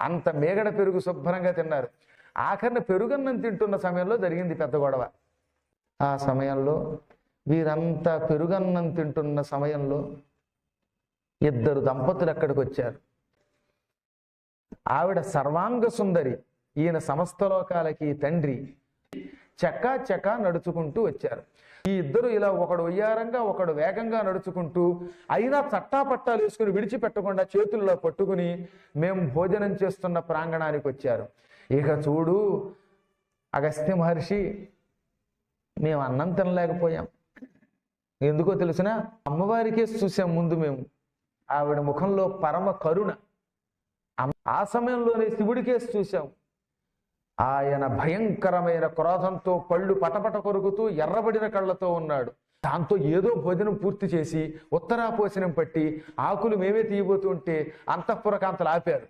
అంత మేగడ పెరుగు శుభ్రంగా తిన్నారు. ఆఖరిన పెరుగన్నం తింటున్న సమయంలో జరిగింది పెద్ద గొడవ. ఆ సమయంలో వీరంతా పెరుగన్నం తింటున్న సమయంలో ఇద్దరు దంపతులు అక్కడికి వచ్చారు. ఆవిడ సర్వాంగ సుందరి ఈయన సమస్త లోకాలకి తండ్రి. చకా చకా నడుచుకుంటూ వచ్చారు. ఈ ఇద్దరు ఇలా ఒకడు వయ్యారంగా ఒకడు వేగంగా నడుచుకుంటూ అయినా చట్టా పట్టాలు వేసుకుని విడిచిపెట్టకుండా చేతుల్లో పట్టుకుని మేము భోజనం చేస్తున్న ప్రాంగణానికి వచ్చారు. ఇక చూడు అగస్త్య మహర్షి మేము అన్నం తినలేకపోయాం. ఎందుకో తెలిసిన అమ్మవారికే చూసాం ముందు మేము. ఆవిడ ముఖంలో పరమ కరుణ. ఆ సమయంలోనే శివుడికేసి చూసాం. ఆయన భయంకరమైన క్రోధంతో పళ్ళు పటపట కొరుకుతూ ఎర్రబడిన కళ్ళతో ఉన్నాడు. దాంతో ఏదో భోజనం పూర్తి చేసి ఉత్తరాపోసనం పట్టి ఆకులు మేమే తీయబోతుంటే అంతఃపురకాంతలు ఆపారు.